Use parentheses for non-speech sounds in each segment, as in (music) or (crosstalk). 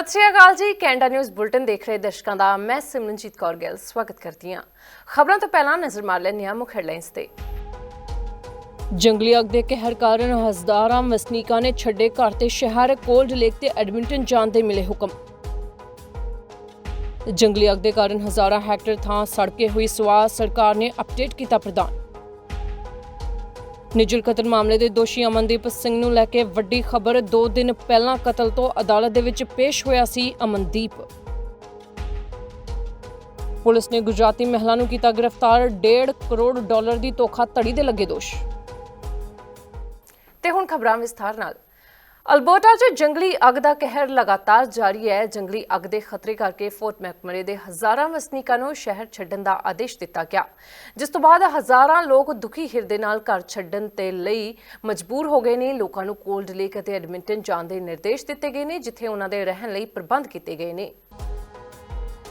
ਸਤਿ ਸ਼੍ਰੀ ਅਕਾਲ ਜੀ। Canada news bulletin ਦੇਖ ਰਹੇ ਦਰਸ਼ਕਾਂ ਦਾ। ਮੈਂ ਸਿਮਰਨਜੀਤ ਕੌਰ ਗਿੱਲ। ਸਵਾਗਤ ਕਰਦੀ ਹਾਂ। ਖਬਰਾਂ ਤੋਂ ਪਹਿਲਾਂ ਨਜ਼ਰ ਮਾਰ ਲੈਂਦੇ ਹਾਂ ਮੁੱਖ ਹੈਡਲਾਈਨਸ ਤੇ। ਜੰਗਲੀ ਅੱਗ ਦੇ ਕਹਿਰ ਕਾਰਨ ਹਜ਼ਾਰਾਂ ਵਸਨੀਕਾਂ ਨੇ ਛੱਡੇ ਘਰ ਤੇ ਸ਼ਹਿਰ ਕੋਲਡ ਲੇਕ ਤੇ ਐਡਮਿੰਟਨ ਜਾਣ ਦੇ ਮਿਲੇ ਹੁਕਮ। ਜੰਗਲੀ ਅੱਗ ਦੇ ਕਾਰਨ ਹਜ਼ਾਰਾਂ ਹੈਕਟਰ ਥਾਂ ਸੜ ਕੇ ਹੋਈ ਸਵਾਹ। ਸਰਕਾਰ ਨੇ ਅਪਡੇਟ ਕੀਤਾ ਪ੍ਰਦਾਨ ਨਿਜਰ ਕਤਲ ਮਾਮਲੇ ਦੇ ਦੋਸ਼ੀ ਅਮਨਦੀਪ ਸਿੰਘ ਨੂੰ ਲੈ ਕੇ ਵੱਡੀ ਖਬਰ 2 ਦਿਨ ਪਹਿਲਾਂ ਕਤਲ ਤੋਂ ਅਦਾਲਤ ਦੇ ਵਿੱਚ ਪੇਸ਼ ਹੋਇਆ ਸੀ ਅਮਨਦੀਪ। ਪੁਲਿਸ ਨੇ ਗੁਜਰਾਤੀ ਮਹਿਲਾ ਨੂੰ ਕੀਤਾ ਗ੍ਰਿਫਤਾਰ 1.5 ਕਰੋੜ ਡਾਲਰ ਦੀ ਧੋਖਾਧੜੀ ਦੇ ਲੱਗੇ ਦੋਸ਼। ਤੇ ਹੁਣ ਖਬਰਾਂ ਵਿਸਥਾਰ ਨਾਲ। ਅਲਬਰਟਾ 'ਚ ਜੰਗਲੀ ਅੱਗ ਦਾ ਕਹਿਰ ਲਗਾਤਾਰ ਜਾਰੀ ਹੈ। ਜੰਗਲੀ ਅੱਗ ਦੇ ਖਤਰੇ ਕਰਕੇ ਫੋਰਟ ਮੈਕਮਰੇ ਦੇ ਹਜ਼ਾਰਾਂ ਵਸਨੀਕਾਂ ਨੂੰ ਸ਼ਹਿਰ ਛੱਡਣ ਦਾ ਆਦੇਸ਼ ਦਿੱਤਾ ਗਿਆ। ਜਿਸ ਤੋਂ ਬਾਅਦ ਹਜ਼ਾਰਾਂ ਲੋਕ ਦੁਖੀ ਹਿਰਦੇ ਨਾਲ ਘਰ ਛੱਡਣ ਤੇ ਲਈ ਮਜਬੂਰ ਹੋ ਗਏ ਨੇ। ਲੋਕਾਂ ਨੂੰ ਕੋਲਡ ਲੇਕ ਅਤੇ ਐਡਮਿੰਟਨ ਜਾਣ ਦੇ ਨਿਰਦੇਸ਼ ਦਿੱਤੇ ਗਏ ਨੇ, ਜਿੱਥੇ ਉਹਨਾਂ ਦੇ ਰਹਿਣ ਲਈ ਪ੍ਰਬੰਧ ਕੀਤੇ ਗਏ ਨੇ।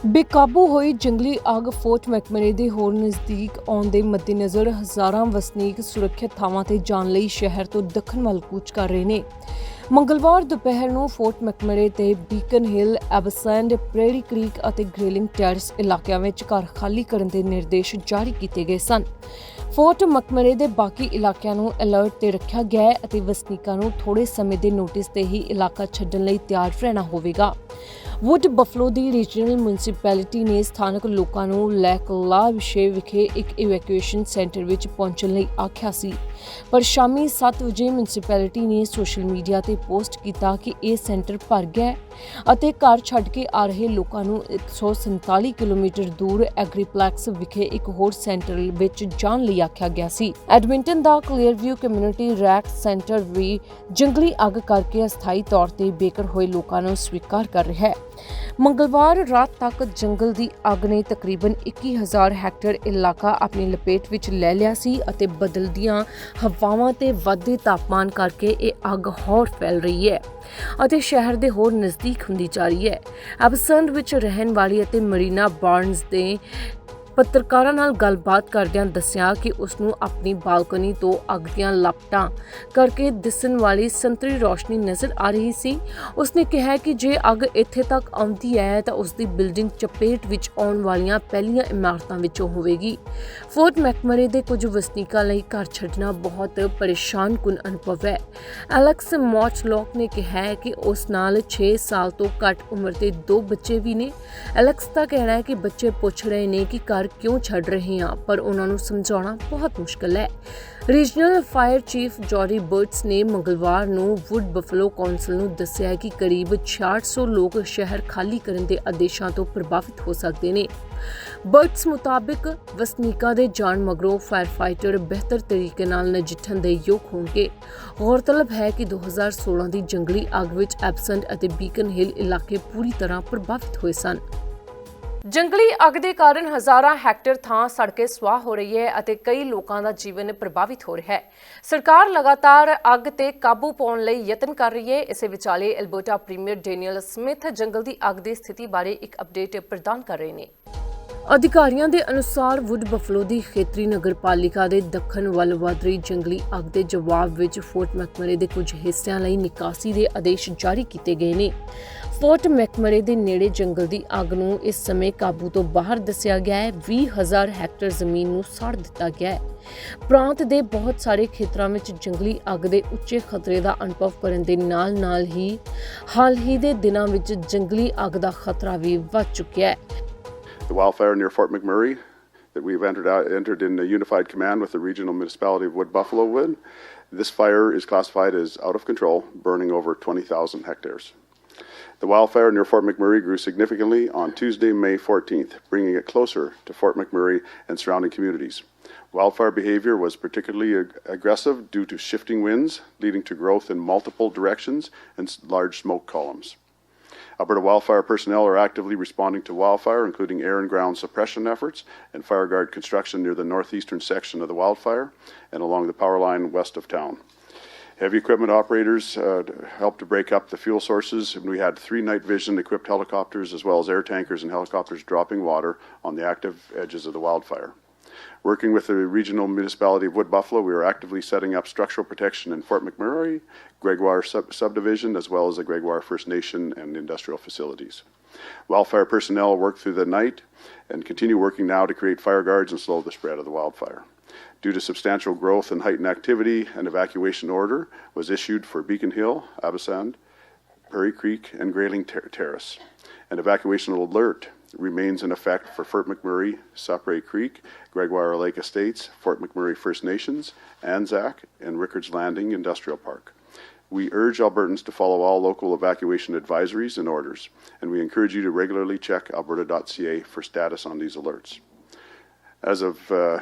ਬੇਕਾਬੂ ਹੋਈ ਜੰਗਲੀ ਅੱਗ ਫੋਰਟ ਮੈਕਮਰੇ ਦੇ ਹੋਰ ਨਜ਼ਦੀਕ ਆਉਣ ਦੇ ਮੱਦੇਨਜ਼ਰ ਹਜ਼ਾਰਾਂ ਵਸਨੀਕ ਸੁਰੱਖਿਅਤ ਥਾਵਾਂ ਤੇ ਜਾਣ ਲਈ ਸ਼ਹਿਰ ਤੋਂ ਦੱਖਣ ਵੱਲ ਕੂਚ ਕਰ ਰਹੇ ਨੇ। ਮੰਗਲਵਾਰ ਦੁਪਹਿਰ ਨੂੰ ਫੋਰਟ ਮੈਕਮਰੇ ਤੇ Beacon Hill, Abasand, Prairie Creek ਅਤੇ ਗ੍ਰੇਲਿੰਗ ਟੈਰਸ ਇਲਾਕਿਆਂ ਵਿੱਚ ਘਰ ਖਾਲੀ ਕਰਨ ਦੇ ਨਿਰਦੇਸ਼ ਜਾਰੀ ਕੀਤੇ ਗਏ ਸਨ। ਫੋਰਟ ਮਕਮਰੇ ਦੇ ਬਾਕੀ ਇਲਾਕਿਆਂ ਨੂੰ ਅਲਰਟ ਤੇ ਰੱਖਿਆ ਗਿਆ ਹੈ ਅਤੇ ਵਸਨੀਕਾਂ ਨੂੰ ਥੋੜੇ ਸਮੇਂ ਦੇ ਨੋਟਿਸ ਤੇ ਹੀ ਇਲਾਕਾ ਛੱਡਣ ਲਈ ਤਿਆਰ ਰਹਿਣਾ ਹੋਵੇਗਾ। ਵੁੱਡ ਬਫਲੋ ਦੀ ਰੀਜਨਲ ਮਿਊਨਿਸਪੈਲਿਟੀ ਨੇ ਸਥਾਨਕ ਲੋਕਾਂ ਨੂੰ ਲੈਕਲਾ ਵਿਸ਼ੇ ਵਿਖੇ ਇੱਕ ਇਵੈਕੂਏਸ਼ਨ ਸੈਂਟਰ ਵਿੱਚ ਪਹੁੰਚਣ ਲਈ ਆਖਿਆ ਸੀ। ਪਰ ਸ਼ਾਮੀ 7 ਵਜੇ ਮਿਊਨਿਸਪੈਲਿਟੀ ਨੇ ਸੋਸ਼ਲ ਮੀਡੀਆ ਤੇ ਪੋਸਟ ਕੀਤਾ ਕਿ ਇਹ ਸੈਂਟਰ ਭਰ ਗਿਆ ਅਤੇ ਘਰ ਛੱਡ ਕੇ ਆ ਰਹੇ ਲੋਕਾਂ ਨੂੰ 147 ਕਿਲੋਮੀਟਰ ਦੂਰ ਐਗਰੀਪਲੈਕਸ ਵਿਖੇ ਇੱਕ ਹੋਰ ਸੈਂਟਰ ਵਿੱਚ ਜਾਣ ਲਈ ਆਖਿਆ ਗਿਆ ਸੀ। ਐਡਮਿੰਟਨ ਦਾ ਕਲੀਅਰ ਕਮਿਊਨਿਟੀ ਰੈਕ ਸੈਂਟਰ ਵੀ ਜੰਗਲੀ ਅੱਗ ਕਰਕੇ ਅਸਥਾਈ ਤੌਰ ਤੇ ਬੇਕਰ ਹੋਏ ਲੋਕਾਂ ਨੂੰ ਸਵੀਕਾਰ ਕਰ ਰਿਹਾ ਹੈ। ਮੰਗਲਵਾਰ ਰਾਤ ਤੱਕ ਜੰਗਲ ਦੀ ਅੱਗ ਨੇ ਤਕਰੀਬਨ 21000 ਹੈਕਟੇਅਰ ਇਲਾਕਾ ਆਪਣੀ ਲਪੇਟ ਵਿੱਚ ਲੈ ਲਿਆ ਸੀ ਅਤੇ ਬਦਲਦੀਆਂ ਹਵਾਵਾਂ ਤੇ ਵੱਧਦੇ ਤਾਪਮਾਨ ਕਰਕੇ ਇਹ ਅੱਗ ਹੋਰ ਫੈਲ ਰਹੀ ਹੈ ਅਤੇ ਸ਼ਹਿਰ ਦੇ ਹੋਰ ਨਜ਼ਦੀਕ ਹੁੰਦੀ ਜਾ ਰਹੀ ਹੈ। ਐਬਸੰਡ ਵਿੱਚ ਰਹਿਣ ਵਾਲੀ ਅਤੇ ਮਰੀਨਾ ਬਾਰਨਸ ਦੇ ਪੱਤਰਕਾਰਾਂ ਨਾਲ ਗੱਲਬਾਤ ਕਰਦਿਆਂ ਦੱਸਿਆ ਕਿ ਉਸ ਨੂੰ ਆਪਣੀ ਬਾਲਕਨੀ ਤੋਂ ਅੱਗ ਦੀਆਂ ਲਪਟਾਂ ਕਰਕੇ ਦਿਸਣ ਵਾਲੀ ਸੰਤਰੀ ਰੋਸ਼ਨੀ ਨਜ਼ਰ ਆ ਰਹੀ ਸੀ। ਉਸਨੇ ਕਿਹਾ ਕਿ ਜੇ ਅੱਗ ਇੱਥੇ ਤੱਕ ਆਉਂਦੀ ਹੈ ਤਾਂ ਉਸ ਦੀ ਬਿਲਡਿੰਗ ਚਪੇਟ ਵਿੱਚ ਆਉਣ ਵਾਲੀਆਂ ਪਹਿਲੀਆਂ ਇਮਾਰਤਾਂ ਵਿੱਚੋਂ ਹੋਵੇਗੀ। ਫੋਰਟ ਮੈਕਮਰੇ ਦੇ ਕੁਝ ਵਸਨੀਕਾਂ ਲਈ ਘਰ ਛੱਡਣਾ ਬਹੁਤ ਪਰੇਸ਼ਾਨ ਪਰੇਸ਼ਾਨਕੁਨ ਅਨੁਭਵ ਹੈ। ਐਲੈਕਸ ਮੌਚਲੌਕ ਨੇ ਕਿਹਾ ਹੈ ਕਿ ਉਸ ਨਾਲ 6 ਸਾਲ ਤੋਂ ਘੱਟ ਉਮਰ ਦੇ ਦੋ ਬੱਚੇ ਵੀ ਨੇ। ਐਲੈਕਸ ਦਾ ਕਹਿਣਾ ਹੈ ਕਿ ਬੱਚੇ ਪੁੱਛ ਰਹੇ ਨੇ ਕਿ ਘਰ ਕਿਉਂ ਛੱਡ ਰਹੇ ਹਾਂ, ਪਰ ਉਹਨਾਂ ਨੂੰ ਸਮਝਾਉਣਾ ਬਹੁਤ ਮੁਸ਼ਕਲ ਹੈ। Regional fire chief Jory Burts ਨੇ ਮੰਗਲਵਾਰ ਨੂੰ ਵੁੱਡ ਬਫਲੋ ਕੌਂਸਲ ਨੂੰ ਦੱਸਿਆ ਕਿ ਕਰੀਬ 600 ਲੋਕ ਸ਼ਹਿਰ ਖਾਲੀ ਕਰਨ ਦੇ ਆਦੇਸ਼ਾਂ ਤੋਂ ਪ੍ਰਭਾਵਿਤ ਹੋ ਸਕਦੇ ਨੇ। ਬਰਟਸ ਮੁਤਾਬਕ ਵਸਨੀਕਾਂ ਦੇ ਜਾਣ ਮਗਰੋਂ ਫਾਇਰ ਫਾਈਟਰ ਬਿਹਤਰ ਤਰੀਕੇ ਨਾਲ ਨਜਿੱਠਣ ਦੇ ਯੋਗ ਹੋਣਗੇ। ਗੌਰਤਲਬ ਹੈ ਕਿ 2016 ਦੀ ਜੰਗਲੀ ਅੱਗ ਵਿੱਚ ਐਬਸੈਂਟ ਅਤੇ ਬੀਕਨ ਹਿੱਲ ਇਲਾਕੇ ਪੂਰੀ ਤਰ੍ਹਾਂ ਪ੍ਰਭਾਵਿਤ ਹੋਏ ਸਨ। ਜੰਗਲੀ ਅੱਗ ਦੇ ਕਾਰਨ ਹਜ਼ਾਰਾਂ ਹੈਕਟਰ ਥਾਂ ਸੜ ਕੇ ਸਵਾਹ ਹੋ ਰਹੀ ਹੈ ਅਤੇ ਕਈ ਲੋਕਾਂ ਦਾ ਜੀਵਨ ਪ੍ਰਭਾਵਿਤ ਹੋ ਰਿਹਾ ਹੈ। ਸਰਕਾਰ ਲਗਾਤਾਰ ਅੱਗ ਤੇ ਕਾਬੂ ਪਾਉਣ ਲਈ ਯਤਨ ਕਰ ਰਹੀ ਹੈ। ਇਸੇ ਵਿਚਾਲੇ ਐਲਬਰਟਾ ਪ੍ਰੀਮੀਅਰ ਡੈਨੀਅਲ ਸਮਿਥ ਜੰਗਲ ਦੀ ਅੱਗ ਦੀ ਸਥਿਤੀ ਬਾਰੇ ਇੱਕ ਅਪਡੇਟ ਪ੍ਰਦਾਨ ਕਰ ਰਹੇ ਨੇ। ਅਧਿਕਾਰੀਆਂ ਦੇ ਅਨੁਸਾਰ ਵੁੱਡ ਬਫਲੋ ਦੀ ਖੇਤਰੀ ਨਗਰਪਾਲਿਕਾ ਦੇ ਦੱਖਣ ਵੱਲ ਵਧ ਰਹੀ ਜੰਗਲੀ ਅੱਗ ਦੇ ਜਵਾਬ ਵਿੱਚ ਫੋਰਟ ਮੈਕਮਰੇ ਦੇ ਕੁਝ ਹਿੱਸਿਆਂ ਲਈ ਨਿਕਾਸੀ ਦੇ ਆਦੇਸ਼ ਜਾਰੀ ਕੀਤੇ ਗਏ ਨੇ। ਫੋਰਟ ਮੈਕਮਰੇ ਦੇ ਨੇੜੇ ਜੰਗਲ ਦੀ ਅੱਗ ਨੂੰ ਇਸ ਸਮੇਂ ਕਾਬੂ ਤੋਂ ਬਾਹਰ ਦੱਸਿਆ ਗਿਆ ਹੈ। 20000 ਹੈਕਟਰ ਜ਼ਮੀਨ ਨੂੰ ਸਾੜ ਦਿੱਤਾ ਗਿਆ ਹੈ। ਪ੍ਰਾਂਤ ਦੇ ਬਹੁਤ ਸਾਰੇ ਖੇਤਰਾਂ ਵਿੱਚ ਜੰਗਲੀ ਅੱਗ ਦੇ ਉੱਚੇ ਖਤਰੇ ਦਾ ਅਨੁਭਵ ਕਰਨ ਦੇ ਨਾਲ-ਨਾਲ ਹੀ ਹਾਲ ਹੀ ਦੇ ਦਿਨਾਂ ਵਿੱਚ ਜੰਗਲੀ ਅੱਗ ਦਾ ਖਤਰਾ ਵੀ ਵੱਧ ਚੁੱਕਿਆ ਹੈ। The wildfire near Fort McMurray that we've entered out, entered in a unified command with the regional municipality of Wood Buffalo Wood. This fire is classified as out of control, burning over 20,000 hectares. The wildfire near Fort McMurray grew significantly on Tuesday, May 14th, bringing it closer to Fort McMurray and surrounding communities. Wildfire behavior was particularly ag- aggressive due to shifting winds, leading to growth in multiple directions and large smoke columns. Alberta wildfire personnel are actively responding to wildfire, including air and ground suppression efforts and fire guard construction near the northeastern section of the wildfire and along the power line west of town. Heavy equipment operators uh, helped to break up the fuel sources, and we had three night vision equipped helicopters as well as air tankers and helicopters dropping water on the active edges of the wildfire. Working with the regional municipality of Wood Buffalo, we are actively setting up structural protection in Fort McMurray, Gregoire sub- subdivision, as well as the Gregoire First Nation and industrial facilities. Wildfire personnel work through the night and continue working now to create fire guards and slow the spread of the wildfire. Due to substantial growth and heightened activity, an evacuation order was issued for Beacon Hill, Abasand, Prairie Creek, and Grayling Ter- Terrace. An evacuation alert remains in effect for Fort McMurray, Sapre Creek, Gregoire Lake Estates, Fort McMurray First Nations, Anzac, and Rickards Landing Industrial Park. We urge Albertans to follow all local evacuation advisories and orders, and we encourage you to regularly check alberta.ca for status on these alerts. As of uh,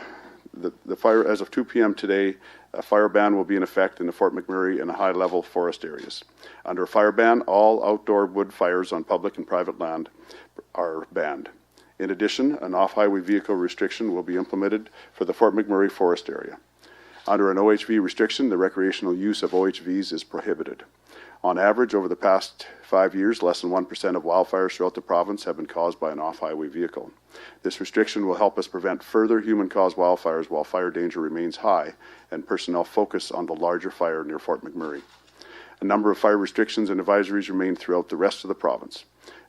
the, the fire, as of 2 p.m. today, a fire ban will be in effect in the Fort McMurray and high-level forest areas. Under a fire ban, all outdoor wood fires on public and private land are banned. In addition, an off-highway vehicle restriction will be implemented for the Fort McMurray forest area. Under an OHV restriction, the recreational use of OHVs is prohibited. On average, over the past five years, less than 1% of wildfires throughout the province have been caused by an off highway vehicle. This restriction will help us prevent further human caused wildfires while fire danger remains high and personnel focus on the larger fire near Fort McMurray. A number of fire restrictions and advisories remain throughout the rest of the province.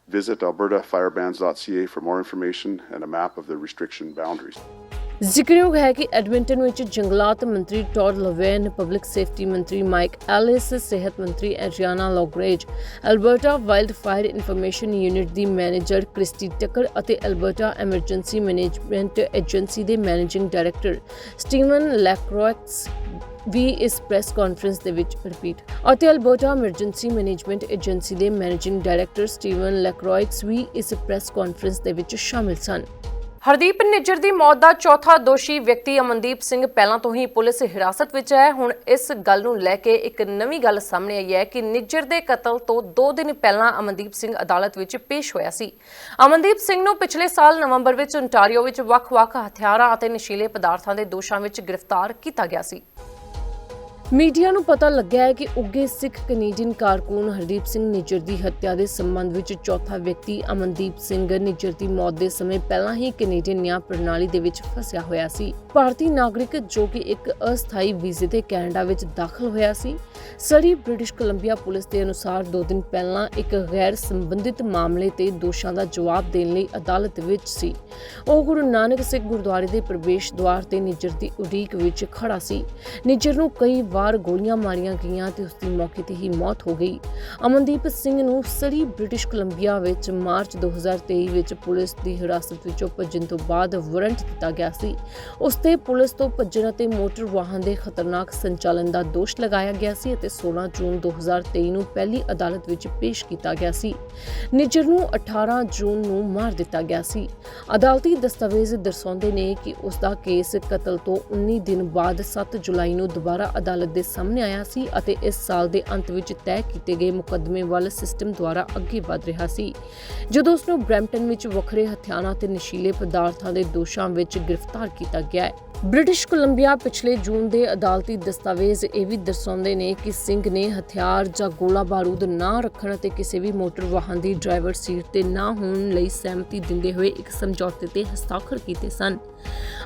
Visit albertafires.ca for more information and a map of the restriction boundaries. ਜ਼ਿਕਰਯੋਗ ਹੈ ਕਿ Edmonton ਵਿੱਚ ਜੰਗਲਾਤ ਮੰਤਰੀ Todd Loewen, public safety ਮੰਤਰੀ Mike Ellis, ਸਿਹਤ ਮੰਤਰੀ Adriana LaGrange, Alberta wildfire information unit ਦੀ manager Christie Tucker ਅਤੇ ਅਲਬਰਟਾ ਐਮਰਜੈਂਸੀ ਮੈਨੇਜਮੈਂਟ ਏਜੰਸੀ ਦੇ ਮੈਨੇਜਿੰਗ ਡਾਇਰੈਕਟਰ ਸਟੀਵਨ ਲੈਕਰੋਇਕਸ ਵੀ ਇਸ ਪ੍ਰੈਸ ਕਾਨਫਰੰਸ ਦੇ ਵਿੱਚ ਰਿਪੀਟ। ਅਤੇ ਐਲਬਰਟਾ ਐਮਰਜੈਂਸੀ ਮੈਨੇਜਮੈਂਟ ਏਜੰਸੀ ਦੇ ਮੈਨੇਜਿੰਗ ਡਾਇਰੈਕਟਰ ਸਟੀਵਨ ਲੈਕਰੋਇਕਸ ਵੀ ਇਸ ਪ੍ਰੈਸ ਕਾਨਫਰੰਸ ਦੇ ਵਿੱਚ ਸ਼ਾਮਿਲ ਸਨ। ਹਰਦੀਪ ਨਿੱਜਰ ਦੀ ਮੌਤ ਦਾ ਚੌਥਾ ਦੋਸ਼ੀ ਵਿਅਕਤੀ ਅਮਨਦੀਪ ਸਿੰਘ ਪਹਿਲਾਂ ਤੋਂ ਹੀ ਪੁਲਿਸ ਹਿਰਾਸਤ ਵਿੱਚ ਹੈ। ਹੁਣ ਇਸ ਗੱਲ ਨੂੰ ਲੈ ਕੇ ਇੱਕ ਨਵੀਂ ਗੱਲ ਸਾਹਮਣੇ ਆਈ ਹੈ ਕਿ ਨਿੱਜਰ ਦੇ ਕਤਲ ਤੋਂ 2 ਦਿਨ ਪਹਿਲਾਂ ਅਮਨਦੀਪ ਸਿੰਘ ਅਦਾਲਤ ਵਿੱਚ ਪੇਸ਼ ਹੋਇਆ ਸੀ। ਅਮਨਦੀਪ ਸਿੰਘ ਨੂੰ ਪਿਛਲੇ ਸਾਲ ਨਵੰਬਰ ਵਿੱਚ ਓਨਟਾਰੀਓ ਵਿੱਚ ਵੱਖ-ਵੱਖ ਹਥਿਆਰਾਂ ਅਤੇ ਨਸ਼ੀਲੇ ਪਦਾਰਥਾਂ ਦੇ ਦੋਸ਼ਾਂ ਵਿੱਚ ਗ੍ਰਿਫਤਾਰ ਕੀਤਾ ਗਿਆ ਸੀ। ਮੀਡੀਆ ਨੂੰ ਪਤਾ ਲੱਗਿਆ ਹੈ ਕਿ ਉੱਗੇ ਸਿੱਖ ਕੈਨੇਡੀਅਨ ਕਾਰਕੁਨ ਹਰਦੀਪ ਸਿੰਘ ਨਿੱਜਰ ਦੀ ਹੱਤਿਆ ਦੇ ਸੰਬੰਧ ਵਿੱਚ ਚੌਥਾ ਵਿਅਕਤੀ ਅਮਨਦੀਪ ਸਿੰਘ ਨਿੱਜਰ ਦੀ ਮੌਤ ਦੇ ਸਮੇਂ ਪਹਿਲਾਂ ਹੀ ਕੈਨੇਡੀਅਨ ਨਿਆਂ ਪ੍ਰਣਾਲੀ ਦੇ ਵਿੱਚ ਫਸਿਆ ਹੋਇਆ ਸੀ। ਭਾਰਤੀ ਨਾਗਰਿਕ ਜੋ ਕਿ ਇੱਕ ਅਸਥਾਈ ਵੀਜ਼ੇ ਤੇ ਕੈਨੇਡਾ ਵਿੱਚ ਦਾਖਲ ਹੋਇਆ ਸੀ, ਸਰੀ ਬ੍ਰਿਟਿਸ਼ ਕੋਲੰਬੀਆ ਪੁਲਿਸ ਦੇ ਅਨੁਸਾਰ ਦੋ ਦਿਨ ਪਹਿਲਾਂ ਇੱਕ ਗੈਰ ਸੰਬੰਧਿਤ ਮਾਮਲੇ ਤੇ ਦੋਸ਼ਾਂ ਦਾ ਜਵਾਬ ਦੇਣ ਲਈ ਅਦਾਲਤ ਵਿੱਚ ਸੀ। ਉਹ ਗੁਰੂ ਨਾਨਕ ਸਿੱਖ ਗੁਰਦੁਆਰੇ ਦੇ ਪ੍ਰਵੇਸ਼ ਦੁਆਰ ਤੇ ਨਿੱਜਰ ਦੀ ਉਡੀਕ ਵਿੱਚ ਖੜਾ ਸੀ। ਨਿੱਜਰ ਨੂੰ ਕਈ ਵਾਰ ਗੋਲੀਆਂ ਮਾਰੀਆਂ ਗਈਆਂ ਤੇ ਉਸ ਦੀ ਮੌਕੇ ਤੇ ਹੀ ਮੌਤ ਹੋ ਗਈ। ਅਮਨਦੀਪ ਸਿੰਘ ਨੂੰ ਸਰੀ ਬ੍ਰਿਟਿਸ਼ ਕੋਲੰਬੀਆ ਵਿੱਚ ਮਾਰਚ 2023 ਵਿੱਚ ਪੁਲਿਸ ਦੀ ਹਿਰਾਸਤ ਵਿੱਚੋਂ ਭੱਜਣ ਤੋਂ ਬਾਅਦ ਵਾਰੰਟ ਦਿੱਤਾ ਗਿਆ ਸੀ। ਉਸ ਤੇ ਪੁਲਿਸ ਤੋਂ ਭੱਜਣ ਅਤੇ ਮੋਟਰ ਵਾਹਨ ਦੇ ਖਤਰਨਾਕ ਸੰਚਾਲਨ ਦਾ ਦੋਸ਼ ਲਗਾਇਆ ਗਿਆ ਸੀ ਅਤੇ 16 ਜੂਨ 2023 ਨੂੰ ਪਹਿਲੀ ਅਦਾਲਤ ਵਿੱਚ ਪੇਸ਼ ਕੀਤਾ ਗਿਆ ਸੀ। ਨਿਜਰ ਨੂੰ 18 ਜੂਨ ਨੂੰ ਮਾਰ ਦਿੱਤਾ ਗਿਆ ਸੀ। ਅਦਾਲਤੀ ਦਸਤਾਵੇਜ਼ ਦਰਸਾਉਂਦੇ ਨੇ ਕਿ ਉਸ ਦਾ ਕੇਸ ਕਤਲ ਤੋਂ 19 ਦਿਨ ਬਾਅਦ 7 ਜੁਲਾਈ ਨੂੰ ਦੁਬਾਰਾ ਅਦਾਲਤ ਦੇ ਸਾਹਮਣੇ ਆਇਆ ਸੀ ਅਤੇ ਇਸ ਸਾਲ ਦੇ ਅੰਤ ਵਿੱਚ ਤੈਅ ਕੀਤੇ ਗਏ ਮੁਕੱਦਮੇ ਵੱਲ ਸਿਸਟਮ ਦੁਆਰਾ ਅੱਗੇ ਵਧ ਰਿਹਾ ਸੀ। ਜਦੋਂ ਉਸ ਨੂੰ ਬ੍ਰੈਂਪਟਨ ਵਿੱਚ ਵੱਖਰੇ ਹਥਿਆਰਾਂ ਤੇ ਨਸ਼ੀਲੇ ਪਦਾਰਥਾਂ ਦੇ ਦੋਸ਼ਾਂ ਵਿੱਚ ਗ੍ਰਿਫਤਾਰ ਕੀਤਾ ਗਿਆ ਹੈ ਬ੍ਰਿਟਿਸ਼ ਕੋਲੰਬੀਆ ਪਿਛਲੇ ਜੂਨ ਦੇ ਅਦਾਲਤੀ ਦਸਤਾਵੇਜ਼ ਇਹ ਵੀ ਦਰਸਾਉਂਦੇ ਨੇ ਕਿ ਸਿੰਘ ਨੇ ਹਥਿਆਰ ਜਾਂ ਗੋਲਾ ਬਾਰੂਦ ਨਾ ਰੱਖਣ ਅਤੇ ਕਿਸੇ ਵੀ ਮੋਟਰ ਵਾਹਨ ਦੀ ਡਰਾਈਵਰ ਸੀਟ ਤੇ ਨਾ ਹੋਣ ਲਈ ਸਹਿਮਤੀ ਦਿੰਦੇ ਹੋਏ ਇੱਕ ਸਮਝੌਤੇ ਤੇ ਹਸਤਾਖਰ ਕੀਤੇ ਸਨ।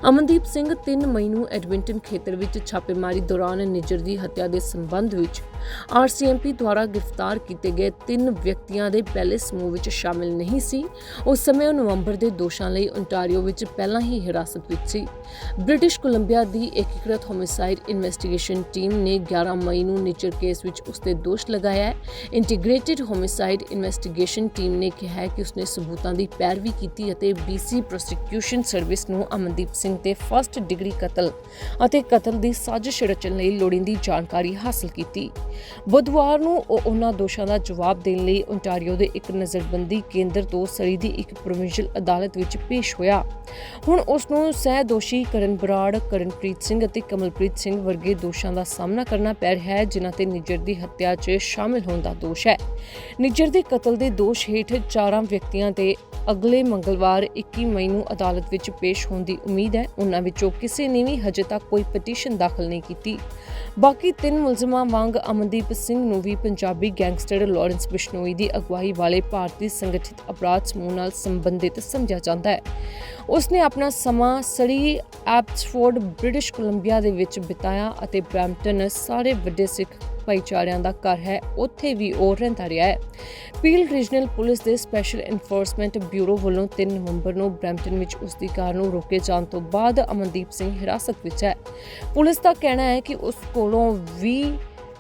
ਅਮਨਦੀਪ ਸਿੰਘ 3 ਮਈ ਨੂੰ ਐਡਮਿੰਟਨ ਖੇਤਰ ਵਿੱਚ ਛਾਪੇਮਾਰੀ ਦੌਰਾਨ ਨਿੱਜਰ ਦੀ ਹੱਤਿਆ ਦੇ ਸੰਬੰਧ ਵਿੱਚ ਆਰਸੀਐਮਪੀ ਦੁਆਰਾ ਗ੍ਰਿਫਤਾਰ ਕੀਤੇ ਗਏ ਤਿੰਨ ਵਿਅਕਤੀਆਂ ਦੇ ਪਹਿਲੇ ਸਮੂਹ ਵਿੱਚ ਸ਼ਾਮਿਲ ਨਹੀਂ ਸੀ। ਉਸ ਸਮੇਂ ਉਹ ਨਵੰਬਰ ਦੇ ਦੋਸ਼ਾਂ ਲਈ ontario ਵਿੱਚ ਪਹਿਲਾਂ ਹੀ ਹਿਰਾਸਤ ਵਿੱਚ ਸੀ। ਬ੍ਰਿਟਿਸ਼ ਕੋਲੰਬੀਆ ਦੀ ਏਕੀਕ੍ਰਿਤ ਹੋਮਿਸਾਈਡ ਇਨਵੈਸਟੀਗੇਸ਼ਨ ਟੀਮ ਨੇ 11 ਮਈ ਨੂੰ ਨਿੱਜਰ ਕੇਸ ਵਿੱਚ ਉਸ ਤੇ ਦੋਸ਼ ਲਗਾਇਆ। ਹੈ ਇੰਟੀਗ੍ਰੇਟਿਡ ਹੋਮਿਸਾਈਡ ਇਨਵੈਸਟੀਗੇਸ਼ਨ ਟੀਮ ਨੇ ਕਿਹਾ ਹੈ ਕਿ ਉਸਨੇ ਸਬੂਤਾਂ ਦੀ ਪੈਰਵੀ ਕੀਤੀ ਅਤੇ BC ਪ੍ਰੋਸੀਕਿਊਸ਼ਨ ਸਰਵਿਸ ਨੂੰ ਅਮਨਦੀਪ ਸਿੰਘ ਤੇ ਫਸਟ ਡਿਗਰੀ ਕਤਲ ਅਤੇ ਕਤਲ ਦੀ ਸਾਜ਼ਿਸ਼ ਰਚਣ ਲਈ ਲੋੜੀਂਦੀ ਜਾਣਕਾਰੀ ਹਾਸਲ ਕੀਤੀ। ਬੁੱਧਵਾਰ ਨੂੰ ਉਹ ਉਹਨਾਂ ਦੋਸ਼ਾਂ ਦਾ ਜਵਾਬ ਦੇਣ ਲਈ ontario ਦੇ ਇੱਕ ਨਜ਼ਰਬੰਦੀ ਕੇਂਦਰ ਤੋਂ ਸਰੀ ਦੀ ਇੱਕ ਪ੍ਰੋਵਿੰਸ਼ੀਅਲ ਅਦਾਲਤ ਵਿੱਚ ਪੇਸ਼ ਹੋਇਆ। ਹੁਣ ਉਸ ਨੂੰ ਸਹਿ ਦੋਸ਼ੀ ਕਰਨ ਬਰਾੜ, ਕਰਨਪ੍ਰੀਤ ਸਿੰਘ ਅਤੇ ਕਮਲਪ੍ਰੀਤ ਸਿੰਘ ਵਰਗੇ ਦੋਸ਼ਾਂ ਦਾ ਸਾਹਮਣਾ ਕਰਨਾ ਪੈ ਰਿਹਾ ਹੈ, ਜਿਨ੍ਹਾਂ ਤੇ ਨਿੱਜਰ ਦੀ ਹੱਤਿਆ 'ਚ ਸ਼ਾਮਿਲ ਹੋਣ ਦਾ ਦੋਸ਼ ਹੈ। ਨਿੱਜਰ ਦੇ ਕਤਲ ਦੇ ਦੋਸ਼ ਹੇਠ ਚਾਰਾਂ ਵਿਅਕਤੀਆਂ ਤੇ ਅਗਲੇ ਮੰਗਲਵਾਰ 21 ਮਈ ਨੂੰ ਅਦਾਲਤ ਵਿੱਚ ਪੇਸ਼ ਹੋਣ ਦੀ ਉਮੀਦ ਹੈ। ਉਹਨਾਂ ਵਿੱਚੋਂ ਕਿਸੇ ਨੇ ਵੀ ਹਜੇ ਤੱਕ ਕੋਈ ਪਟੀਸ਼ਨ ਦਾਖਲ ਨਹੀਂ ਕੀਤੀ। ਬਾਕੀ ਤਿੰਨ ਮੁਲਜ਼ਮਾਂ ਵਾਂਗ ਅਮਨਦੀਪ ਸਿੰਘ ਨੂੰ ਵੀ ਪੰਜਾਬੀ ਗੈਂਗਸਟਰ ਲਾਰੈਂਸ ਬਿਸ਼ਨੋਈ ਦੀ ਅਗਵਾਈ ਵਾਲੇ ਭਾਰਤੀ ਸੰਗਠਿਤ ਅਪਰਾਧ ਸਮੂਹ ਨਾਲ ਸੰਬੰਧਿਤ ਸਮਝਿਆ ਜਾਂਦਾ ਹੈ। ਉਸਨੇ ਆਪਣਾ ਸਮਾਂ ਸਰੀ ਐਪਸਫੋਰਡ ਬ੍ਰਿਟਿਸ਼ ਕੋਲੰਬੀਆ ਦੇ ਵਿੱਚ ਬਿਤਾਇਆ ਅਤੇ ਬ੍ਰੈਂਪਟਨ ਸਾਰੇ ਵੱਡੇ ਸਿੱਖ ਭਾਈਚਾਰਿਆਂ ਦਾ ਘਰ ਹੈ, ਉੱਥੇ ਵੀ ਉਹ ਰਹਿੰਦਾ ਰਿਹਾ ਹੈ। ਪੀਲ ਰੀਜਨਲ ਪੁਲਿਸ ਦੇ ਸਪੈਸ਼ਲ ਐਨਫੋਰਸਮੈਂਟ ਬਿਊਰੋ ਵੱਲੋਂ 3 ਨਵੰਬਰ ਨੂੰ ਬ੍ਰੈਂਪਟਨ ਵਿੱਚ ਉਸ ਦੀ ਕਾਰ ਨੂੰ ਰੋਕੇ ਜਾਣ ਤੋਂ ਬਾਅਦ ਅਮਨਦੀਪ ਸਿੰਘ ਹਿਰਾਸਤ ਵਿੱਚ ਹੈ। ਪੁਲਿਸ ਦਾ ਕਹਿਣਾ ਹੈ ਕਿ ਉਸ ਕੋਲੋਂ 20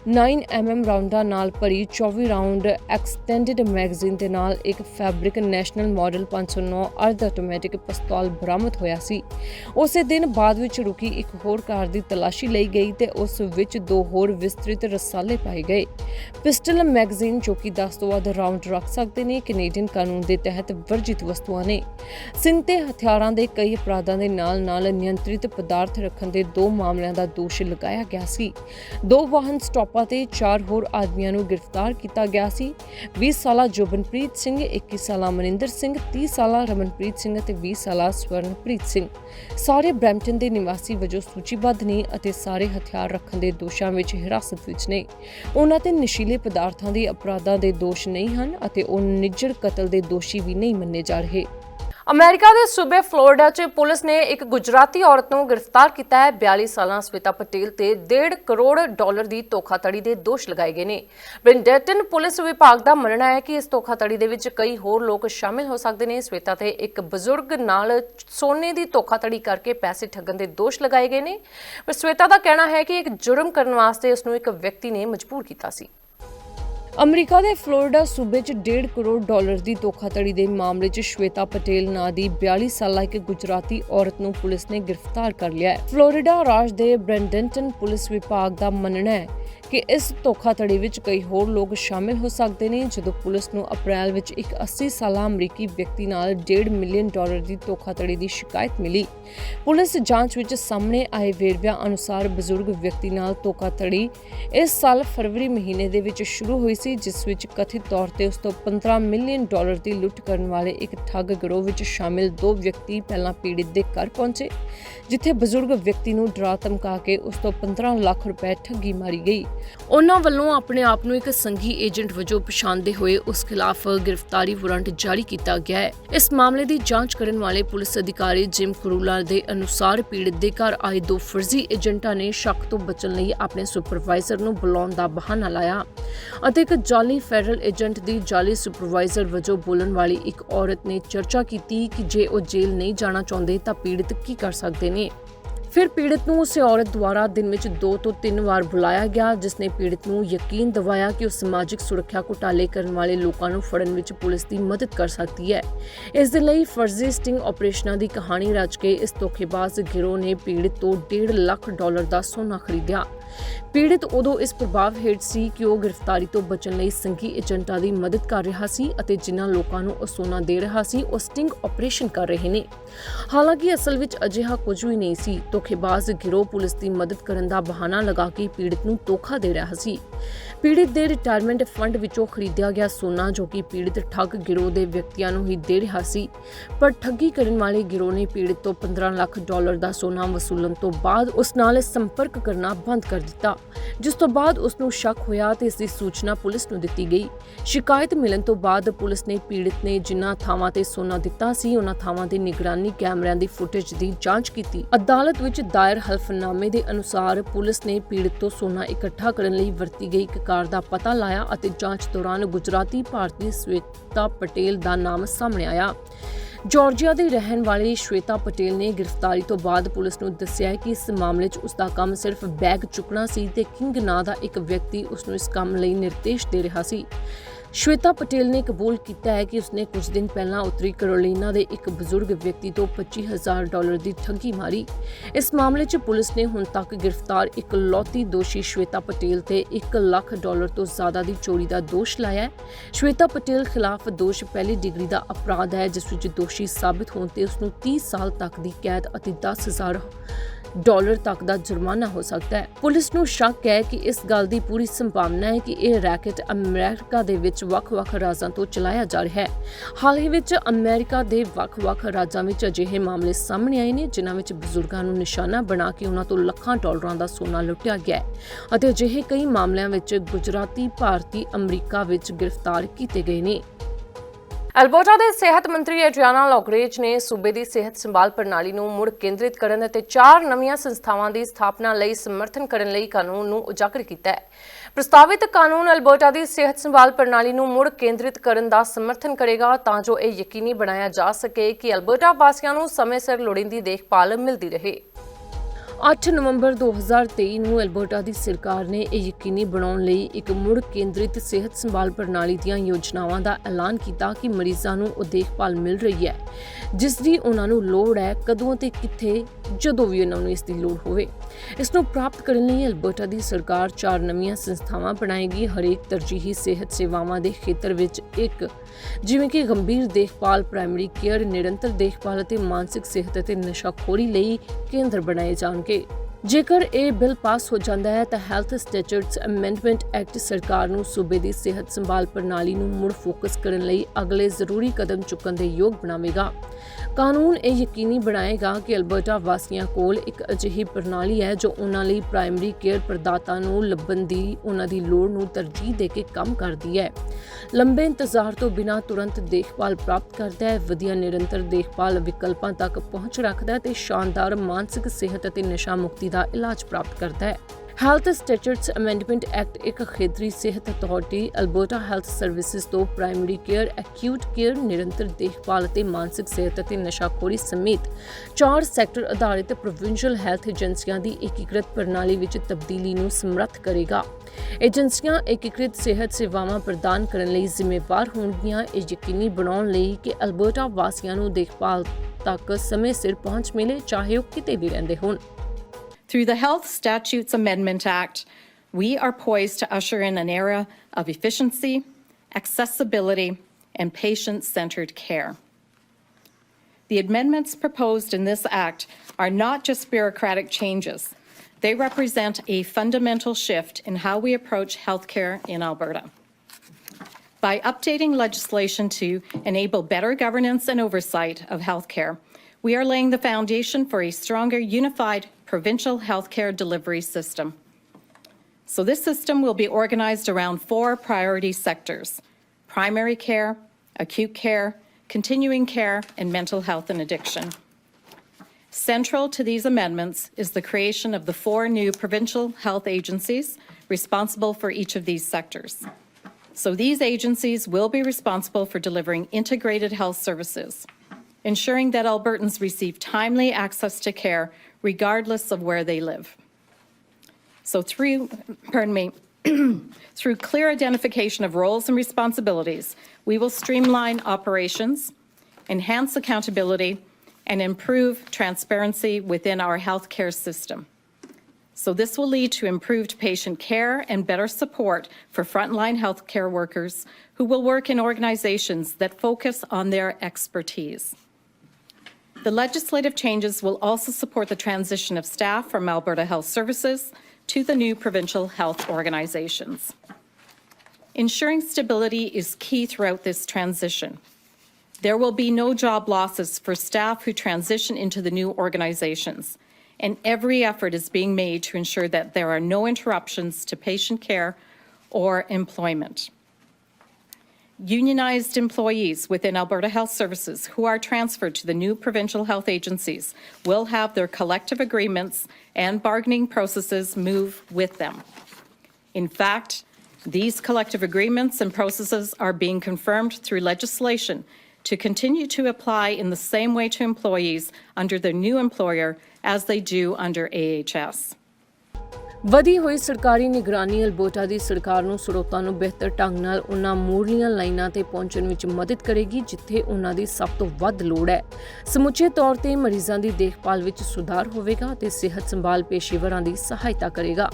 9mm ਰਾਉਂਡਾਂ ਨਾਲ ਭਰੀ 24 ਰਾਉਂਡ ਐਕਸਟੈਂਡਡ ਮੈਗਜ਼ੀਨ ਦੇ ਨਾਲ ਇੱਕ ਫੈਬਰਿਕ ਨੈਸ਼ਨਲ ਮਾਡਲ 509 ਅਰਧ ਆਟੋਮੈਟਿਕ ਪਿਸਤੌਲ ਬਰਾਮਦ ਹੋਇਆ ਸੀ। ਉਸੇ ਦਿਨ ਬਾਅਦ ਵਿੱਚ ਰੁਕੀ ਇੱਕ ਹੋਰ ਕਾਰ ਦੀ ਤਲਾਸ਼ੀ ਲਈ ਗਈ ਤੇ ਉਸ ਵਿੱਚ ਦੋ ਹੋਰ ਵਿਸਤ੍ਰਿਤ ਰਸਾਲੇ ਪਾਏ ਗਏ। ਪਿਸਟਲ ਮੈਗਜ਼ੀਨ ਜੋ ਕਿ 10 ਤੋਂ ਵੱਧ ਰਾਉਂਡ ਰੱਖ ਸਕਦੇ ਨੇ, ਕੈਨੇਡੀਅਨ ਕਾਨੂੰਨ ਦੇ ਤਹਿਤ ਵਰਜਿਤ ਵਸਤੂਆਂ ਨੇ। ਸਿੰਘ ਤੇ ਹਥਿਆਰਾਂ ਦੇ ਕਈ ਅਪਰਾਧਾਂ ਦੇ ਨਾਲ-ਨਾਲ ਨਿਯੰਤਰਿਤ ਪਦਾਰਥ ਰੱਖਣ ਦੇ ਦੋ ਮਾਮਲਿਆਂ ਦਾ ਦੋਸ਼ ਲਗਾਇਆ ਗਿਆ ਸੀ। ਦੋ ਵਾਹਨ ਸਟਾਪਾਂ ਅਤੇ ਚਾਰ ਹੋਰ ਆਦਮੀਆਂ ਨੂੰ ਗ੍ਰਿਫਤਾਰ ਕੀਤਾ ਗਿਆ ਸੀ। 20 ਸਾਲਾ ਜੋਬਨਪ੍ਰੀਤ ਸਿੰਘ 21 ਸਾਲਾ ਮਨਿੰਦਰ ਸਿੰਘ 30 ਸਾਲਾ ਰਮਨਪ੍ਰੀਤ ਸਿੰਘ ਅਤੇ 20 ਸਾਲਾ ਸਵਰਨਪ੍ਰੀਤ ਸਿੰਘ। ਸਾਰੇ ਬ੍ਰੈਂਪਟਨ ਦੇ ਨਿਵਾਸੀ ਵਜੋਂ ਸੂਚੀਬੱਧ ਨੇ ਅਤੇ ਸਾਰੇ ਹਥਿਆਰ ਰੱਖਣ ਦੇ ਦੋਸ਼ਾਂ ਵਿੱਚ ਹਿਰਾਸਤ ਵਿੱਚ ਨੇ। ਉਹਨਾਂ ਤੇ ਨਸ਼ੀਲੇ ਪਦਾਰਥਾਂ ਦੇ ਅਪਰਾਧਾਂ ਦੇ ਦੋਸ਼ ਨਹੀਂ ਹਨ ਅਤੇ ਉਹ ਨਿੱਜੜ ਕਤਲ ਦੇ ਦੋਸ਼ੀ ਵੀ ਨਹੀਂ ਮੰਨੇ ਜਾ ਰਹੇ। ਅਮਰੀਕਾ ਦੇ ਸੂਬੇ ਫਲੋਰੀਡਾ 'ਚ ਪੁਲਿਸ ਨੇ ਇੱਕ ਗੁਜਰਾਤੀ ਔਰਤ ਨੂੰ ਗ੍ਰਿਫਤਾਰ ਕੀਤਾ ਹੈ। 42 ਸਾਲਾਂ ਸਵੇਤਾ ਪਟੇਲ ਤੇ 1.5 ਕਰੋੜ ਡਾਲਰ ਦੀ ਧੋਖਾਧੜੀ ਦੇ ਦੋਸ਼ ਲਗਾਏ ਗਏ ਨੇ। ਬ੍ਰਿੰਡਟਨ ਪੁਲਿਸ ਵਿਭਾਗ ਦਾ ਮੰਨਣਾ ਹੈ ਕਿ ਇਸ ਧੋਖਾਧੜੀ ਦੇ ਵਿੱਚ ਕਈ ਹੋਰ ਲੋਕ ਸ਼ਾਮਿਲ ਹੋ ਸਕਦੇ ਨੇ। ਸਵੇਤਾ ਤੇ ਇੱਕ ਬਜ਼ੁਰਗ ਨਾਲ ਸੋਨੇ ਦੀ ਧੋਖਾਧੜੀ ਕਰਕੇ ਪੈਸੇ ਠੱਗਣ ਦੇ ਦੋਸ਼ ਲਗਾਏ ਗਏ ਨੇ। ਪਰ ਸਵੇਤਾ ਦਾ ਕਹਿਣਾ ਹੈ ਕਿ ਇੱਕ ਜੁਰਮ ਕਰਨ ਵਾਸਤੇ ਉਸ ਨੂੰ ਇੱਕ ਵਿਅਕਤੀ ਨੇ ਮਜਬੂਰ ਕੀਤਾ ਸੀ। ਅਮਰੀਕਾ ਦੇ ਫਲੋਰੀਡਾ ਸੂਬੇ 'ਚ 1.5 ਕਰੋੜ ਡਾਲਰ ਦੀ ਧੋਖਾਧੜੀ ਦੇ ਮਾਮਲੇ 'ਚ ਸ਼ਵੇਤਾ ਪਟੇਲ ਨਾਂ ਦੀ 42 ਸਾਲਾ ਇੱਕ ਗੁਜਰਾਤੀ ਔਰਤ ਨੂੰ ਪੁਲਿਸ ਨੇ ਗ੍ਰਿਫਤਾਰ ਕਰ ਲਿਆ ਹੈ। ਫਲੋਰੀਡਾ ਰਾਜ ਦੇ ਬ੍ਰੈਂਡਨਟਨ ਪੁਲਿਸ ਵਿਭਾਗ ਦਾ ਮੰਨਣਾ ਹੈ ਕਿ ਇਸ ਧੋਖਾਧੜੀ ਵਿੱਚ ਕਈ ਹੋਰ ਲੋਕ ਸ਼ਾਮਿਲ ਹੋ ਸਕਦੇ ਨੇ, ਜਦੋਂ ਪੁਲਿਸ ਨੂੰ ਅਪ੍ਰੈਲ ਵਿੱਚ ਇੱਕ 80 ਸਾਲਾ ਅਮਰੀਕੀ ਵਿਅਕਤੀ ਨਾਲ 1.5 ਮਿਲੀਅਨ ਡਾਲਰ ਦੀ ਧੋਖਾਧੜੀ ਦੀ ਸ਼ਿਕਾਇਤ ਮਿਲੀ। ਪੁਲਿਸ ਜਾਂਚ ਵਿੱਚ ਸਾਹਮਣੇ ਆਏ ਵੇਰਵਿਆਂ ਅਨੁਸਾਰ ਬਜ਼ੁਰਗ ਵਿਅਕਤੀ ਨਾਲ ਧੋਖਾਧੜੀ ਇਸ ਸਾਲ ਫਰਵਰੀ ਮਹੀਨੇ ਦੇ ਵਿੱਚ ਸ਼ੁਰੂ ਹੋਈ ਸੀ, ਜਿਸ ਵਿੱਚ ਕਥਿਤ ਤੌਰ ਤੇ ਉਸ ਤੋਂ 15 ਮਿਲੀਅਨ ਡਾਲਰ ਦੀ ਲੁੱਟ ਕਰਨ ਵਾਲੇ ਇੱਕ ਠੱਗ ਗਿਰੋਹ ਵਿੱਚ ਸ਼ਾਮਿਲ ਦੋ ਵਿਅਕਤੀ ਪਹਿਲਾਂ ਪੀੜਿਤ ਦੇ ਘਰ ਪਹੁੰਚੇ, ਜਿੱਥੇ ਬਜ਼ੁਰਗ ਵਿਅਕਤੀ ਨੂੰ ਡਰਾ ਧਮਕਾ ਕੇ ਉਸ ਤੋਂ 15 ਲੱਖ ਰੁਪਏ ਠੱਗੀ ਮਾਰੀ ਗਈ। ਉਹਨਾਂ ਵੱਲੋਂ ਆਪਣੇ ਆਪ ਨੂੰ ਇੱਕ ਸੰਘੀ ਏਜੰਟ ਵਜੋਂ ਪਛਾਣਦੇ ਹੋਏ ਉਸ ਖਿਲਾਫ ਗ੍ਰਿਫਤਾਰੀ ਵਾਰੰਟ ਜਾਰੀ ਕੀਤਾ ਗਿਆ ਹੈ। ਇਸ ਮਾਮਲੇ ਦੀ ਜਾਂਚ ਕਰਨ ਵਾਲੇ ਪੁਲਿਸ ਅਧਿਕਾਰੀ ਜਿਮ ਕਰੂਲਾ ਦੇ ਅਨੁਸਾਰ ਪੀੜਤ ਦੇ ਘਰ ਆਏ ਦੋ ਫਰਜ਼ੀ ਏਜੰਟਾਂ ਨੇ ਸ਼ੱਕ ਤੋਂ ਬਚਣ ਲਈ ਆਪਣੇ ਸੁਪਰਵਾਈਜ਼ਰ ਨੂੰ ਬੁਲਾਉਣ ਦਾ ਬਹਾਨਾ ਲਾਇਆ ਅਤੇ ਇੱਕ ਜਾਲੀ ਫੈਡਰਲ ਏਜੰਟ ਦੀ ਜਾਲੀ ਸੁਪਰਵਾਈਜ਼ਰ ਵਜੋਂ ਬੋਲਣ ਵਾਲੀ ਇੱਕ ਔਰਤ ਨੇ ਚਰਚਾ ਕੀਤੀ ਕਿ ਜੇ ਉਹ ਜੇਲ੍ਹ ਨਹੀਂ ਜਾਣਾ ਚਾਹੁੰਦੇ ਤਾਂ ਪੀੜਤ ਕੀ ਕਰ ਸਕਦੇ ਨੇ। ਫਿਰ ਪੀੜਤ ਨੂੰ ਉਸੇ ਔਰਤ ਦੁਆਰਾ ਦਿਨ ਵਿੱਚ ਦੋ ਤੋਂ ਤਿੰਨ ਵਾਰ ਬੁਲਾਇਆ ਗਿਆ ਜਿਸ ਨੇ ਪੀੜਤ ਨੂੰ ਯਕੀਨ ਦਿਵਾਇਆ ਕਿ ਉਹ ਸਮਾਜਿਕ ਸੁਰੱਖਿਆ ਘੁਟਾਲੇ ਕਰਨ ਵਾਲੇ ਲੋਕਾਂ ਨੂੰ ਫੜਨ ਵਿੱਚ ਪੁਲਿਸ ਦੀ ਮਦਦ ਕਰ ਸਕਦੀ ਹੈ। ਇਸ ਦੇ ਲਈ ਫਰਜ਼ੀ ਸਟਿੰਗ ਆਪਰੇਸ਼ਨਾਂ ਦੀ ਕਹਾਣੀ ਰਚ ਕੇ ਇਸ ਧੋਖੇਬਾਜ਼ ਗਿਰੋਹ ਨੇ ਪੀੜਤ ਤੋਂ 1.5 ਲੱਖ ਡਾਲਰ ਦਾ ਸੋਨਾ ਖਰੀਦਿਆ। ਪੀੜਤ ਉਦੋਂ ਇਸ ਪ੍ਰਭਾਵ ਹੇਠ ਸੀ ਕਿ ਉਹ ਗ੍ਰਿਫਤਾਰੀ ਤੋਂ ਬਚਣ ਲਈ ਸੰਘੀ ਏਜੰਟਾਂ ਦੀ ਮਦਦ ਕਰ ਰਿਹਾ ਸੀ ਅਤੇ ਜਿਨ੍ਹਾਂ ਲੋਕਾਂ ਨੂੰ ਉਹ ਸੋਨਾ ਦੇ ਰਿਹਾ ਸੀ, ਉਹ ਸਟਿੰਗ ਆਪਰੇਸ਼ਨ ਕਰ ਰਹੇ ਨੇ। ਹਾਲਾਂਕਿ ਅਸਲ ਵਿੱਚ ਅਜਿਹਾ ਕੁਝ ਵੀ ਨਹੀਂ ਸੀ। ਧੋਖੇਬਾਜ਼ ਗਿਰੋਹ ਪੁਲਿਸ ਦੀ ਮਦਦ ਕਰਨ ਦਾ ਬਹਾਨਾ ਲਗਾ ਕੇ ਪੀੜਤ ਨੂੰ ਧੋਖਾ ਦੇ ਰਿਹਾ ਸੀ। ਪੀੜਿਤ ਦੇ ਰਿਟਾਇਰਮੈਂਟ ਫੰਡ ਵਿੱਚੋਂ ਖਰੀਦਿਆ ਗਿਆ ਸੋਨਾ ਜੋ ਕਿ ਪੀੜਤ ਠੱਗ ਗਿਰੋਹ ਦੇ ਵਿਅਕਤੀਆਂ ਨੂੰ ਹੀ ਦੇ ਰਿਹਾ ਸੀ। ਪਰ ਠੱਗੀ ਕਰਨ ਵਾਲੇ ਗਿਰੋਹ ਨੇ ਪੀੜਤ ਤੋਂ 15 ਲੱਖ ਡਾਲਰ ਦਾ ਸੋਨਾ ਵਸੂਲਣ ਤੋਂ ਬਾਅਦ ਉਸ ਨਾਲ ਸੰਪਰਕ ਕਰਨਾ ਬੰਦ ਕਰ ਦਿੱਤਾ, ਜਿਸ ਤੋਂ ਬਾਅਦ ਉਸ ਨੂੰ ਸ਼ੱਕ ਹੋਇਆ ਤੇ ਇਸ ਦੀ ਸੂਚਨਾ ਪੁਲਿਸ ਨੂੰ ਦਿੱਤੀ ਗਈ। ਸ਼ਿਕਾਇਤ ਮਿਲਣ ਤੋਂ ਬਾਅਦ ਪੁਲਿਸ ਨੇ ਪੀੜਤ ਨੇ ਜਿਨ੍ਹਾਂ ਥਾਵਾਂ ਤੇ ਸੋਨਾ ਦਿੱਤਾ ਸੀ, ਉਹਨਾਂ ਥਾਵਾਂ ਦੇ ਨਿਗਰਾਨੀ ਕੈਮਰਿਆਂ ਦੀ ਫੁਟੇਜ ਦੀ ਜਾਂਚ ਕੀਤੀ। ਅਦਾਲਤ ਵਿੱਚ ਦਾਇਰ ਹਲਫਨਾਮੇ ਦੇ ਅਨੁਸਾਰ ਪੁਲਿਸ ਨੇ ਪੀੜਤ ਤੋਂ ਸੋਨਾ ਇਕੱਠਾ ਕਰਨ ਲਈ ਵਰਤੀ ਗਈ ਇੱਕ ਕਾਰ ਦਾ ਪਤਾ ਲਾਇਆ ਅਤੇ ਜਾਂਚ ਦੌਰਾਨ ਗੁਜਰਾਤੀ ਭਾਰਤੀ ਸਵੇਤਾ ਪਟੇਲ ਦਾ ਨਾਮ ਸਾਹਮਣੇ ਆਇਆ। ਜਾਰਜੀਆ ਦੇ ਰਹਿਣ ਵਾਲੀ ਸ਼ਵੇਤਾ ਪਟੇਲ ਨੇ ਗ੍ਰਿਫਤਾਰੀ ਤੋਂ ਬਾਅਦ ਪੁਲਿਸ ਨੂੰ ਦੱਸਿਆ ਕਿ ਇਸ ਮਾਮਲੇ 'ਚ ਉਸ ਦਾ ਕੰਮ ਸਿਰਫ ਬੈਗ ਚੁੱਕਣਾ ਸੀ ਤੇ ਕਿੰਗ ਨਾਂ ਦਾ ਇੱਕ ਵਿਅਕਤੀ ਉਸ ਨੂੰ ਇਸ ਕੰਮ ਲਈ ਨਿਰਦੇਸ਼ ਦੇ ਰਿਹਾ ਸੀ। ਸ਼ਵੇਤਾ ਪਟੇਲ ਨੇ ਕਬੂਲ ਕੀਤਾ ਹੈ ਕਿ ਉਸਨੇ ਕੁਝ ਦਿਨ ਪਹਿਲਾਂ ਉੱਤਰੀ ਕੈਰੋਲੀਨਾ ਦੇ ਇੱਕ ਬਜ਼ੁਰਗ ਵਿਅਕਤੀ ਤੋਂ 25000 ਡਾਲਰ ਦੀ ਠੱਗੀ ਮਾਰੀ ਇਸ ਮਾਮਲੇ 'ਚ ਪੁਲਿਸ ਨੇ ਹੁਣ ਤੱਕ ਗ੍ਰਿਫਤਾਰ ਇੱਕ ਲੌਤੀ ਦੋਸ਼ੀ ਸ਼ਵੇਤਾ ਪਟੇਲ ਤੇ 1 ਲੱਖ ਡਾਲਰ ਤੋਂ ਜ਼ਿਆਦਾ ਦੀ ਚੋਰੀ ਦਾ ਦੋਸ਼ ਲਾਇਆ ਹੈ ਸ਼ਵੇਤਾ ਪਟੇਲ ਖਿਲਾਫ ਦੋਸ਼ ਪਹਿਲੀ ਡਿਗਰੀ ਦਾ ਅਪਰਾਧ ਹੈ ਜਿਸ ਵਿੱਚ ਦੋਸ਼ੀ ਸਾਬਿਤ ਹੋਣ ਤੇ ਉਸ ਨੂੰ 30 ਸਾਲ ਤੱਕ ਦੀ ਕੈਦ ਅਤੇ 10000 ਡਾਲਰ ਤੱਕ ਦਾ ਜੁਰਮਾਨਾ ਹੋ ਸਕਦਾ ਹੈ। ਪੁਲਿਸ ਨੂੰ ਸ਼ੱਕ ਹੈ ਕਿ ਇਸ ਗੱਲ ਦੀ ਪੂਰੀ ਸੰਭਾਵਨਾ ਹੈ ਕਿ ਇਹ ਰੈਕਟ ਅਮਰੀਕਾ ਦੇ ਵਿੱਚ ਵੱਖ-ਵੱਖ ਰਾਜਾਂ ਤੋਂ ਚਲਾਇਆ ਜਾ ਰਿਹਾ ਹੈ। ਹਾਲ ਹੀ ਵਿੱਚ ਅਮਰੀਕਾ ਦੇ ਵੱਖ-ਵੱਖ ਰਾਜਾਂ ਵਿੱਚ ਅਜਿਹੇ ਮਾਮਲੇ ਸਾਹਮਣੇ ਆਏ ਨੇ, ਜਿਨ੍ਹਾਂ ਵਿੱਚ ਬਜ਼ੁਰਗਾਂ ਨੂੰ ਨਿਸ਼ਾਨਾ ਬਣਾ ਕੇ ਉਹਨਾਂ ਤੋਂ ਲੱਖਾਂ ਡਾਲਰਾਂ ਦਾ ਸੋਨਾ ਲੁੱਟਿਆ ਗਿਆ ਹੈ ਅਤੇ ਅਜਿਹੇ ਕਈ ਮਾਮਲਿਆਂ ਵਿੱਚ ਗੁਜਰਾਤੀ, ਭਾਰਤੀ, ਅਮਰੀਕਾ ਵਿੱਚ ਗ੍ਰਿਫਤਾਰ ਕੀਤੇ ਗਏ ਨੇ। ਅਲਬਰਟਾ ਦੇ ਸਿਹਤ ਮੰਤਰੀ ਐਡਰੀਆਨਾ ਲੋਗਰੇਜ ਨੇ ਸੂਬੇ ਦੀ ਸਿਹਤ ਸੰਭਾਲ ਪ੍ਰਣਾਲੀ ਨੂੰ ਮੁੜ ਕੇਂਦਰਿਤ ਕਰਨ ਅਤੇ ਚਾਰ ਨਵੀਆਂ ਸੰਸਥਾਵਾਂ ਦੀ ਸਥਾਪਨਾ ਲਈ ਸਮਰਥਨ ਕਰਨ ਲਈ ਕਾਨੂੰਨ ਨੂੰ ਉਜਾਗਰ ਕੀਤਾ ਹੈ। ਪ੍ਰਸਤਾਵਿਤ ਕਾਨੂੰਨ ਅਲਬਰਟਾ ਦੀ ਸਿਹਤ ਸੰਭਾਲ ਪ੍ਰਣਾਲੀ ਨੂੰ ਮੁੜ ਕੇਂਦਰਿਤ ਕਰਨ ਦਾ ਸਮਰਥਨ ਕਰੇਗਾ ਤਾਂ ਜੋ ਇਹ ਯਕੀਨੀ ਬਣਾਇਆ ਜਾ ਸਕੇ ਕਿ ਅਲਬਰਟਾ ਵਾਸੀਆਂ ਨੂੰ ਸਮੇਂ ਸਿਰ ਲੋੜੀਂਦੀ ਦੇਖਭਾਲ ਮਿਲਦੀ ਰਹੇ। 8 ਨਵੰਬਰ 2023 ਨੂੰ ਐਲਬਰਟਾ ਦੀ ਸਰਕਾਰ ਨੇ ਇਹ ਯਕੀਨੀ ਬਣਾਉਣ ਲਈ ਇੱਕ ਮੁੜ ਕੇਂਦਰਿਤ ਸਿਹਤ ਸੰਭਾਲ ਪ੍ਰਣਾਲੀ ਦੀਆਂ ਯੋਜਨਾਵਾਂ ਦਾ ਐਲਾਨ ਕੀਤਾ ਕਿ ਮਰੀਜ਼ਾਂ ਨੂੰ ਉਹ ਦੇਖਭਾਲ ਮਿਲ ਰਹੀ ਹੈ, ਜਿਸ ਦੀ ਉਹਨਾਂ ਨੂੰ ਲੋੜ ਹੈ ਕਦੋਂ ਤੇ ਕਿੱਥੇ, ਜਦੋਂ ਵੀ ਉਹਨਾਂ ਨੂੰ ਇਸ ਦੀ ਲੋੜ ਹੋਵੇ। ਇਸ ਨੂੰ ਪ੍ਰਾਪਤ ਕਰਨ ਲਈ ਅਲਬਰਟਾ ਦੀ ਸਰਕਾਰ ਚਾਰ ਨਵੀਆਂ ਸੰਸਥਾਵਾਂ ਬਣਾਏਗੀ। ਹਰੇਕ ਤਰਜੀਹੀ ਸਿਹਤ ਸੇਵਾਵਾਂ ਦੇ ਖੇਤਰ ਵਿੱਚ ਇੱਕ, ਜਿਵੇਂ ਕਿ ਗੰਭੀਰ ਦੇਖਭਾਲ ਪ੍ਰਾਇਮਰੀ ਕੇਅਰ ਨਿਰੰਤਰ ਦੇਖਭਾਲ ਅਤੇ ਮਾਨਸਿਕ ਸਿਹਤ ਅਤੇ ਨਸ਼ਾਖੋਰੀ ਲਈ ਕੇਂਦਰ ਬਣਾਏ ਜਾਣਗੇ। ਜੇਕਰ ਇਹ ਬਿੱਲ ਪਾਸ ਹੋ ਜਾਂਦਾ ਹੈ, ਤਾਂ ਹੈਲਥ ਸਟੈਚੂਟਸ ਅਮੈਂਡਮੈਂਟ ਐਕਟ ਸਰਕਾਰ ਨੂੰ ਸੂਬੇ ਦੀ ਸਿਹਤ ਸੰਭਾਲ ਪ੍ਰਣਾਲੀ ਨੂੰ ਮੁੜ ਫੋਕਸ ਕਰਨ ਲਈ ਅਗਲੇ ਜ਼ਰੂਰੀ ਕਦਮ ਚੁੱਕਣ ਦੇ ਯੋਗ ਬਣਾਵੇਗਾ। ਕਾਨੂੰਨ ਇਹ ਯਕੀਨੀ ਬਣਾਏਗਾ ਕਿ ਅਲਬਰਟਾ ਵਾਸੀਆਂ ਕੋਲ ਇੱਕ ਅਜਿਹੀ ਪ੍ਰਣਾਲੀ ਹੈ ਜੋ ਉਹਨਾਂ ਲਈ ਪ੍ਰਾਇਮਰੀ ਕੇਅਰ ਪ੍ਰਦਾਤਾ ਨੂੰ ਲੱਭਣ ਦੀ, ਉਹਨਾਂ ਦੀ ਲੋੜ ਨੂੰ ਤਰਜੀਹ ਦੇ ਕੇ ਕੰਮ ਕਰਦੀ ਹੈ। ਲੰਬੇ ਇੰਤਜ਼ਾਰ ਤੋਂ ਬਿਨਾਂ ਤੁਰੰਤ ਦੇਖਭਾਲ ਪ੍ਰਾਪਤ ਕਰਦਾ ਹੈ, ਵਧੀਆ ਨਿਰੰਤਰ ਦੇਖਭਾਲ ਵਿਕਲਪਾਂ ਤੱਕ ਪਹੁੰਚ ਰੱਖਦਾ ਹੈ ਤੇ ਸ਼ਾਨਦਾਰ ਮਾਨਸਿਕ ਸਿਹਤ ਅਤੇ ਨਸ਼ਾ ਮੁਕਤੀ ਦਾ ਇਲਾਜ ਪ੍ਰਾਪਤ ਕਰਦਾ ਹੈ। ਹੈਲਥ ਸਟੈਚੂਟਸ ਅਮੈਂਡਮੈਂਟ ਐਕਟ ਇੱਕ ਖੇਤਰੀ ਸਿਹਤ ਅਥਾਰਟੀ ਅਲਬਰਟਾ ਹੈਲਥ ਸਰਵਿਸਿਜ਼ ਤੋਂ ਪ੍ਰਾਇਮਰੀ ਕੇਅਰ ਐਕਿਊਟ ਕੇਅਰ ਨਿਰੰਤਰ ਦੇਖਭਾਲ ਅਤੇ ਮਾਨਸਿਕ ਸਿਹਤ ਅਤੇ ਨਸ਼ਾਖੋਰੀ ਸਮੇਤ ਚਾਰ ਸੈਕਟਰ ਆਧਾਰਿਤ ਪ੍ਰੋਵਿੰਸ਼ੀਅਲ ਹੈਲਥ ਏਜੰਸੀਆਂ ਦੀ ਏਕੀਕ੍ਰਿਤ ਪ੍ਰਣਾਲੀ ਵਿੱਚ ਤਬਦੀਲੀ ਨੂੰ ਸਮਰੱਥ ਕਰੇਗਾ। ਏਜੰਸੀਆਂ ਏਕੀਕ੍ਰਿਤ ਸਿਹਤ ਸੇਵਾਵਾਂ ਪ੍ਰਦਾਨ ਕਰਨ ਲਈ ਜ਼ਿੰਮੇਵਾਰ ਹੋਣਗੀਆਂ। ਇਹ ਯਕੀਨੀ ਬਣਾਉਣ ਲਈ ਕਿ ਅਲਬਰਟਾ ਵਾਸੀਆਂ ਨੂੰ ਦੇਖਭਾਲ ਤੱਕ ਸਮੇਂ ਸਿਰ ਪਹੁੰਚ ਮਿਲੇ, ਚਾਹੇ ਉਹ ਕਿਤੇ ਵੀ ਰਹਿੰਦੇ ਹੋਣ। Through the Health Statutes Amendment Act, we are poised to usher in an era of efficiency, accessibility, and patient centered care. The amendments proposed in this act are not just bureaucratic changes, they represent a fundamental shift in how we approach healthcare in Alberta. By updating legislation to enable better governance and oversight of healthcare, we are laying the foundation for a stronger, unified provincial healthcare delivery system. So, this system will be organized around four priority sectors primary care, acute care, continuing care, and mental health and addiction. Central to these amendments is the creation of the four new provincial health agencies responsible for each of these sectors. So these agencies will be responsible for delivering integrated health services, ensuring that Albertans receive timely access to care regardless of where they live. So through, pardon me, (clears throat) through clear identification of roles and responsibilities, we will streamline operations, enhance accountability, and improve transparency within our healthcare system. So this will lead to improved patient care and better support for frontline healthcare workers who will work in organizations that focus on their expertise. The legislative changes will also support the transition of staff from Alberta Health Services to the new provincial health organizations. Ensuring stability is key throughout this transition. There will be no job losses for staff who transition into the new organizations, and every effort is being made to ensure that there are no interruptions to patient care or employment. Unionized employees within Alberta Health Services who are transferred to the new provincial health agencies will have their collective agreements and bargaining processes move with them. In fact, these collective agreements and processes are being confirmed through legislation to continue to apply in the same way to employees under their new employer as they do under AHS. ਵਧੀ ਹੋਈ ਸਰਕਾਰੀ ਨਿਗਰਾਨੀ ਅਲਬੋਟਾ ਦੀ ਸਰਕਾਰ ਨੂੰ ਸਰੋਤਾਂ ਨੂੰ ਬਿਹਤਰ ਢੰਗ ਨਾਲ ਉਹਨਾਂ ਮੂਰਲੀਆਂ ਲਾਈਨਾਂ ਤੇ ਪਹੁੰਚਣ ਵਿੱਚ ਮਦਦ ਕਰੇਗੀ, ਜਿੱਥੇ ਉਹਨਾਂ ਦੀ ਸਭ ਤੋਂ ਵੱਧ ਲੋੜ ਹੈ। ਸਮੁੱਚੇ ਤੌਰ ਤੇ ਮਰੀਜ਼ਾਂ ਦੀ ਦੇਖਭਾਲ ਵਿੱਚ ਸੁਧਾਰ ਹੋਵੇਗਾ ਤੇ ਸਿਹਤ ਸੰਭਾਲ ਪੇਸ਼ੇਵਰਾਂ ਦੀ ਸਹਾਇਤਾ ਕਰੇਗਾ।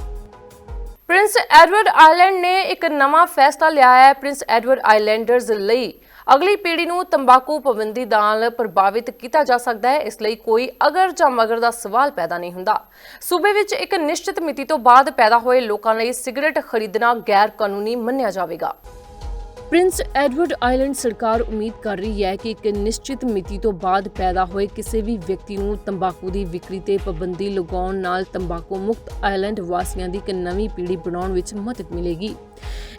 ਪ੍ਰਿੰਸ ਐਡਵਰਡ ਆਈਲੈਂਡ ਨੇ ਇੱਕ ਨਵਾਂ ਫੈਸਲਾ ਲਿਆ ਹੈ। ਪ੍ਰਿੰਸ ਐਡਵਰਡ ਆਈਲੈਂਡਰਜ਼ ਲਈ ਅਗਲੀ ਪੀੜ੍ਹੀ ਨੂੰ ਤੰਬਾਕੂ ਪਾਬੰਦੀ ਨਾਲ ਪ੍ਰਭਾਵਿਤ ਕੀਤਾ ਜਾ ਸਕਦਾ ਹੈ, ਇਸ ਲਈ ਕੋਈ ਅਗਰ ਜਾਂ ਮਗਰ ਦਾ ਸਵਾਲ ਪੈਦਾ ਨਹੀਂ ਹੁੰਦਾ। ਸੂਬੇ ਵਿੱਚ ਇੱਕ ਨਿਸ਼ਚਿਤ ਮਿਤੀ ਤੋਂ ਬਾਅਦ ਪੈਦਾ ਹੋਏ ਲੋਕਾਂ ਲਈ ਸਿਗਰਟ ਖਰੀਦਣਾ ਗੈਰ ਕਾਨੂੰਨੀ ਮੰਨਿਆ ਜਾਵੇਗਾ। ਪ੍ਰਿੰਸ ਐਡਵਰਡ ਆਈਲੈਂਡ ਸਰਕਾਰ ਉਮੀਦ ਕਰ ਰਹੀ ਹੈ ਕਿ ਇੱਕ ਨਿਸ਼ਚਿਤ ਮਿਤੀ ਤੋਂ ਬਾਅਦ ਪੈਦਾ ਹੋਏ ਕਿਸੇ ਵੀ ਵਿਅਕਤੀ ਨੂੰ ਤੰਬਾਕੂ ਦੀ ਵਿਕਰੀ ਤੇ ਪਾਬੰਦੀ ਲਗਾਉਣ ਨਾਲ ਤੰਬਾਕੂ ਮੁਕਤ ਆਈਲੈਂਡ ਵਾਸੀਆਂ ਦੀ ਇੱਕ ਨਵੀਂ ਪੀੜ੍ਹੀ ਬਣਾਉਣ ਵਿੱਚ ਮਦਦ ਮਿਲੇਗੀ।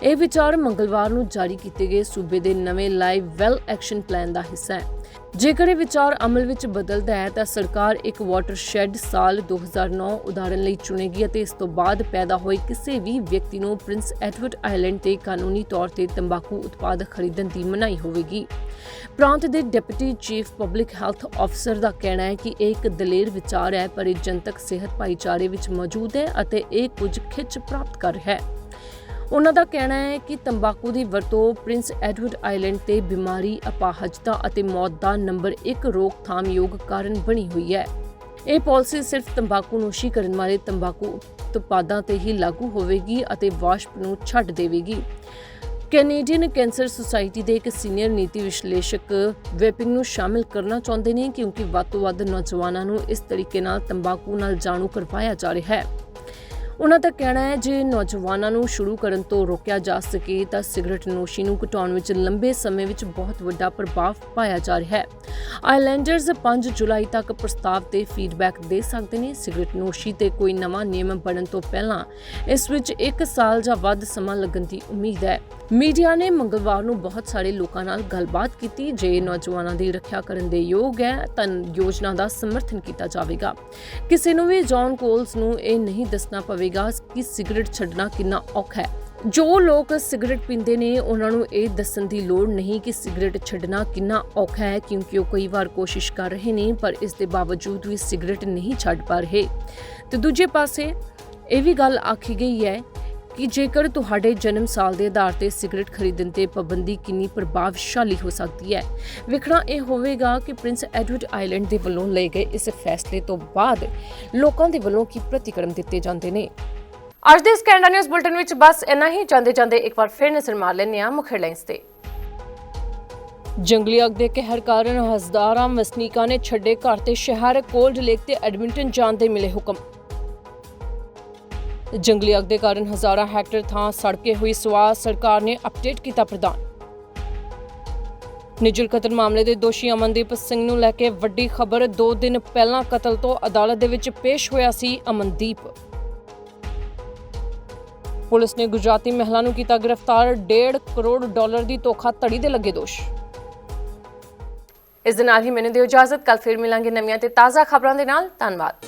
ਇਹ ਵਿਚਾਰ ਮੰਗਲਵਾਰ ਨੂੰ ਜਾਰੀ ਕੀਤੇ ਗਏ ਸੂਬੇ ਦੇ ਨਵੇਂ ਲਾਈਵ ਵੈਲ ਐਕਸ਼ਨ ਪਲਾਨ ਦਾ ਹਿੱਸਾ ਹੈ। ਜੇਕਰ ਇਹ ਵਿਚਾਰ ਅਮਲ ਵਿੱਚ ਬਦਲਦਾ ਹੈ, ਤਾਂ ਸਰਕਾਰ ਇੱਕ ਵਾਟਰਸ਼ੈਡ ਸਾਲ 2009 ਉਦਾਹਰਣ ਲਈ ਚੁਣੇਗੀ ਅਤੇ ਇਸ ਤੋਂ ਬਾਅਦ ਪੈਦਾ ਹੋਏ ਕਿਸੇ ਵੀ ਵਿਅਕਤੀ ਨੂੰ ਪ੍ਰਿੰਸ ਐਡਵਰਡ ਆਈਲੈਂਡ ਤੇ ਕਾਨੂੰਨੀ ਤੌਰ ਤੇ ਤੰਬਾਕੂ ਉਤਪਾਦ ਖਰੀਦਣ ਦੀ ਮਨਾਹੀ ਹੋਵੇਗੀ। ਪ੍ਰਾਂਤ ਦੇ ਡਿਪਟੀ ਚੀਫ ਪਬਲਿਕ ਹੈਲਥ ਅਫਸਰ ਦਾ ਕਹਿਣਾ ਹੈ ਕਿ ਇਹ ਇੱਕ ਦਲੇਰ ਵਿਚਾਰ ਹੈ, ਪਰ ਇਹ ਜਨਤਕ ਸਿਹਤ ਭਾਈਚਾਰੇ ਵਿੱਚ ਮੌਜੂਦ ਹੈ ਅਤੇ ਇਹ ਕੁਝ ਖਿੱਚ ਪ੍ਰਾਪਤ ਕਰ ਰਿਹਾ ਹੈ। ਉਹਨਾਂ ਦਾ ਕਹਿਣਾ ਹੈ ਕਿ ਤੰਬਾਕੂ ਦੀ ਵਰਤੋਂ ਪ੍ਰਿੰਸ ਐਡਵਰਡ ਆਈਲੈਂਡ ਤੇ ਬਿਮਾਰੀ, ਅਪਾਹਜਤਾ ਅਤੇ ਮੌਤ ਦਾ ਨੰਬਰ 1 ਰੋਕਥਾਮ ਯੋਗ ਕਾਰਨ ਬਣੀ ਹੋਈ ਹੈ। ਇਹ ਪਾਲਿਸੀ ਸਿਰਫ ਤੰਬਾਕੂ ਨੋਸ਼ੀ ਕਰਨ ਵਾਲੇ ਤੰਬਾਕੂ ਉਤਪਾਦਾਂ ਤੇ ਹੀ ਲਾਗੂ ਹੋਵੇਗੀ ਅਤੇ ਵਾਸ਼ਪ ਨੂੰ ਛੱਡ ਦੇਵੇਗੀ। ਕੈਨੇਡੀਅਨ ਕੈਂਸਰ ਸੁਸਾਇਟੀ ਦੇ ਇੱਕ ਸੀਨੀਅਰ ਨੀਤੀ ਵਿਸ਼ਲੇਸ਼ਕ ਵੇਪਿੰਗ ਨੂੰ ਸ਼ਾਮਿਲ ਕਰਨਾ ਚਾਹੁੰਦੇ ਨੇ ਕਿਉਂਕਿ ਵੱਧ ਤੋਂ ਵੱਧ ਨੌਜਵਾਨਾਂ ਨੂੰ ਇਸ ਤਰੀਕੇ ਨਾਲ ਤੰਬਾਕੂ ਨਾਲ ਜਾਣੂ ਕਰਵਾਇਆ ਜਾ ਰਿਹਾ ਹੈ। ਉਹਨਾਂ ਦਾ ਕਹਿਣਾ ਹੈ, ਜੇ ਨੌਜਵਾਨਾਂ ਨੂੰ ਸ਼ੁਰੂ ਕਰਨ ਤੋਂ ਰੋਕਿਆ ਜਾ ਸਕੇ, ਤਾਂ ਸਿਗਰਟ ਨੋਸ਼ੀ ਨੂੰ ਘਟਾਉਣ ਵਿੱਚ ਲੰਬੇ ਸਮੇਂ ਵਿੱਚ ਬਹੁਤ ਵੱਡਾ ਪ੍ਰਭਾਵ ਪਾਇਆ ਜਾ ਰਿਹਾ ਹੈ। ਆਈਲੈਂਡਰਸ 5 ਜੁਲਾਈ ਤੱਕ ਪ੍ਰਸਤਾਵ ਤੇ ਫੀਡਬੈਕ ਦੇ ਸਕਦੇ ਨੇ, ਸਿਗਰਟ ਨੋਸ਼ੀ ਤੇ ਕੋਈ ਨਵਾਂ ਨਿਯਮ ਬਣਨ ਤੋਂ ਪਹਿਲਾਂ ਇਸ ਵਿੱਚ 1 ਸਾਲ ਜਾਂ ਵੱਧ ਸਮਾਂ ਲੱਗਣ ਦੀ ਉਮੀਦ ਹੈ। ਮੀਡੀਆ ਨੇ ਮੰਗਲਵਾਰ ਨੂੰ ਬਹੁਤ ਸਾਰੇ ਲੋਕਾਂ ਨਾਲ ਗੱਲਬਾਤ ਕੀਤੀ, ਜੇ ਨੌਜਵਾਨਾਂ ਦੀ ਰੱਖਿਆ ਕਰਨ ਦੇ ਯੋਗ ਹੈ, ਤਾਂ ਯੋਜਨਾ ਦਾ ਸਮਰਥਨ ਕੀਤਾ ਜਾਵੇਗਾ। ਕਿਸੇ ਨੂੰ ਵੀ ਜੌਨ ਕੋਲਸ ਨੂੰ ਇਹ ਨਹੀਂ ਦੱਸਣਾ ਪਵੇਗਾ ਕਿ ਸਿਗਰਟ ਛੱਡਣਾ ਕਿੰਨਾ ਔਖਾ ਹੈ। ਜੋ ਲੋਕ ਸਿਗਰਟ ਪੀਂਦੇ ਨੇ, ਉਹਨਾਂ ਨੂੰ ਇਹ ਦੱਸਣ ਦੀ ਲੋੜ ਨਹੀਂ ਕਿ ਸਿਗਰਟ ਛੱਡਣਾ ਕਿੰਨਾ ਔਖਾ ਹੈ, ਕਿਉਂਕਿ ਉਹ ਕਈ ਵਾਰ ਕੋਸ਼ਿਸ਼ ਕਰ ਰਹੇ ਨੇ, ਪਰ ਇਸ ਦੇ ਬਾਵਜੂਦ ਵੀ ਸਿਗਰਟ ਨਹੀਂ ਛੱਡ ਪਾ ਰਹੇ। ਤੇ ਦੂਜੇ ਪਾਸੇ, ਇਹ ਵੀ ਗੱਲ ਆਖੀ ਗਈ ਹੈ ਕਿ ਜੇਕਰ ਤੁਹਾਡੇ ਜਨਮ ਸਾਲ ਦੇ ਆਧਾਰ ਤੇ ਸਿਗਰਟ ਖਰੀਦਣ ਤੇ ਪਾਬੰਦੀ ਕਿੰਨੀ ਪ੍ਰਭਾਵਸ਼ਾਲੀ ਹੋ ਸਕਦੀ ਹੈ, ਵੇਖਣਾ ਇਹ ਹੋਵੇਗਾ ਕਿ ਪ੍ਰਿੰਸ ਐਡਵਰਡ ਆਈਲੈਂਡ ਦੇ ਵੱਲੋਂ ਲਏ ਗਏ ਇਸ ਫੈਸਲੇ ਤੋਂ ਬਾਅਦ ਲੋਕਾਂ ਦੇ ਵੱਲੋਂ ਕੀ ਪ੍ਰਤੀਕਰਮ ਦਿੱਤੇ ਜਾਂਦੇ ਨੇ। ਅੱਜ ਦੇ ਇਸ ਕੈਨੇਡਾ ਨਿਊਜ਼ ਬੁਲਟਨ ਵਿੱਚ ਬਸ ਇੰਨਾ ਹੀ। ਜਾਂਦੇ ਜਾਂਦੇ ਇੱਕ ਵਾਰ ਫਿਰ ਨਜ਼ਰ ਮਾਰ ਲੈਂਦੇ ਹਾਂ ਮੁੱਖ ਹੈਡਲਾਈਨਸ ਤੇ। ਜੰਗਲੀ ਅੱਗ ਦੇ ਕਹਿਰ ਕਾਰਨ ਹਜ਼ਾਰਾਂ ਵਸਨੀਕਾਂ ਨੇ ਛੱਡੇ ਘਰ ਤੇ ਸ਼ਹਿਰ ਕੋਲਡ ਲੇਕ ਤੇ ਐਡਮਿੰਟਨ ਜਾਣ ਦੇ ਮਿਲੇ ਹੁਕਮ। ਜੰਗਲੀ ਅੱਗ ਦੇ ਕਾਰਨ ਹਜ਼ਾਰਾਂ ਹੈਕਟਰ ਥਾਂ ਸੜ ਹੋਈ ਸਵਾਹ, ਸਰਕਾਰ ਨੇ ਅਪਡੇਟ ਕੀਤਾ ਪ੍ਰਦਾਨ। ਨਿਜਲ ਕਤਲ ਮਾਮਲੇ ਦੇ ਦੋਸ਼ੀ ਅਮਨਦੀਪ ਸਿੰਘ ਨੂੰ ਲੈ ਕੇ ਵੱਡੀ ਖਬਰ 2 ਦਿਨ ਪਹਿਲਾਂ ਕਤਲ ਤੋਂ ਅਦਾਲਤ ਦੇ ਵਿੱਚ ਪੇਸ਼ ਹੋਇਆ ਸੀ ਅਮਨਦੀਪ। ਪੁਲਿਸ ਨੇ ਗੁਜਰਾਤੀ ਮਹਿਲਾ ਨੂੰ ਕੀਤਾ ਗ੍ਰਿਫਤਾਰ 1.5 ਕਰੋੜ ਡਾਲਰ ਦੀ ਧੋਖਾ ਧੜੀ ਦੇ ਲੱਗੇ ਦੋਸ਼। ਇਸ ਦੇ ਨਾਲ ਹੀ ਮੈਨੂੰ ਦਿਓ ਇਜਾਜ਼ਤ ਕੱਲ ਫਿਰ ਮਿਲਾਂਗੇ ਨਵੀਆਂ ਤੇ ਤਾਜ਼ਾ ਖਬਰਾਂ ਦੇ ਨਾਲ। ਧੰਨਵਾਦ।